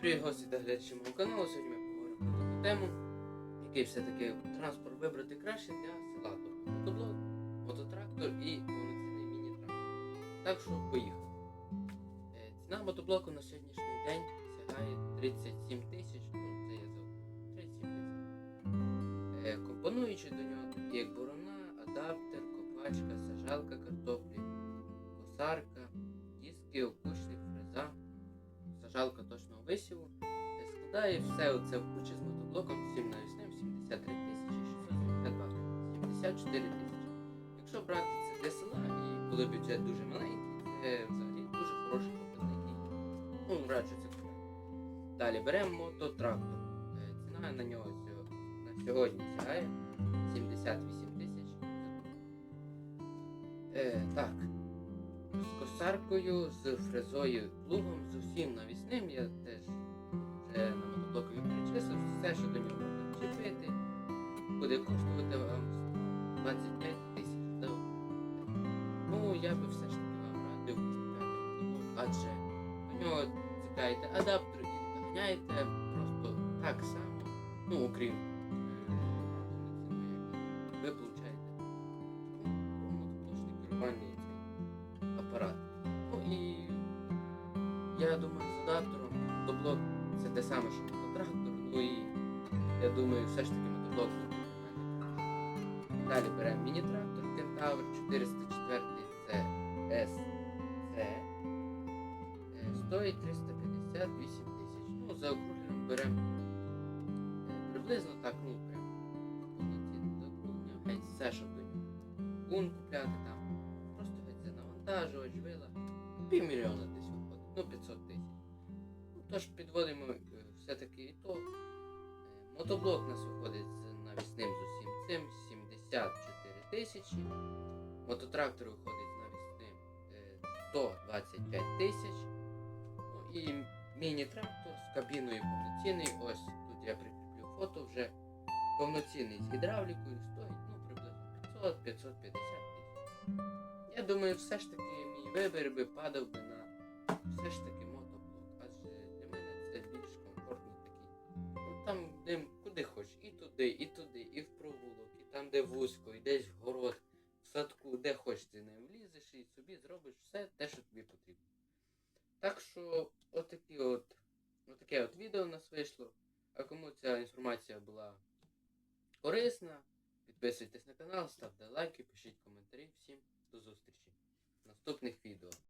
Привіт, гості та глядачі мого каналу. Сьогодні ми поговоримо про таку тему, який все-таки транспорт вибрати краще для села. Тобто мотоблок, мототрактор і повноцінний міні-трактор. Так що поїхали. Е, Ціна мотоблоку на сьогоднішній день сягає 37 тисяч, ну це я за 37 тисяч. Е, Компонуючи до нього такі як борона, адаптер, копачка, сажалка картоплі, косарка, диски, окучник, фреза сажалка висіву. Складає все оце в кучі з мотоблоком всім навісним 73 тисячі 672 74 тисячі. Якщо брати це для села і коли бюджет дуже маленький, це взагалі дуже хороший показник. Ну, раджу це купити. Далі беремо мототрактор. Е, Ціна на нього на сьогодні сягає 78 тисяч. Е, так, з косаркою, з фрезою, плугом, з буде коштувати вам 25 тисяч. Ну, я би все ж таки вам радив купляти адже до нього цепляєте адаптер і доганяєте просто так само, ну, окрім е, ви получаєте керувальний цей апарат. Ну і я думаю, з адаптером мотоблок це те саме, що мототрактор. Ну і я думаю, все ж таки мотоблок Далі беремо міні-трактор Кентавр 404 це SC. Е, Стоїть 358 тисяч. Ну, за округленням беремо е, приблизно так, ну прям геть все, що до нього. Гун купляти там. Просто геть це навантажувач, вила. Півмільйона десь виходить, ну 500 тисяч. Ну, тож підводимо е, все-таки і то. Мотоблок у нас виходить з навісним з усім цим 74 тисячі. Мототрактор виходить з е, 125 тисяч. Ну і міні-трактор з кабіною повноцінний. Ось тут я прикріплю фото вже. Повноцінний з гідравлікою стоїть ну, приблизно 500-550 тисяч. Я думаю, все ж таки мій вибір би падав би на все ж таки де вузько, і в город, в садку, де хочеш ти ним влізеш і собі зробиш все те, що тобі потрібно. Так що, отакі от, отаке от відео у нас вийшло. А кому ця інформація була корисна, підписуйтесь на канал, ставте лайки, пишіть коментарі. Всім до зустрічі в наступних відео.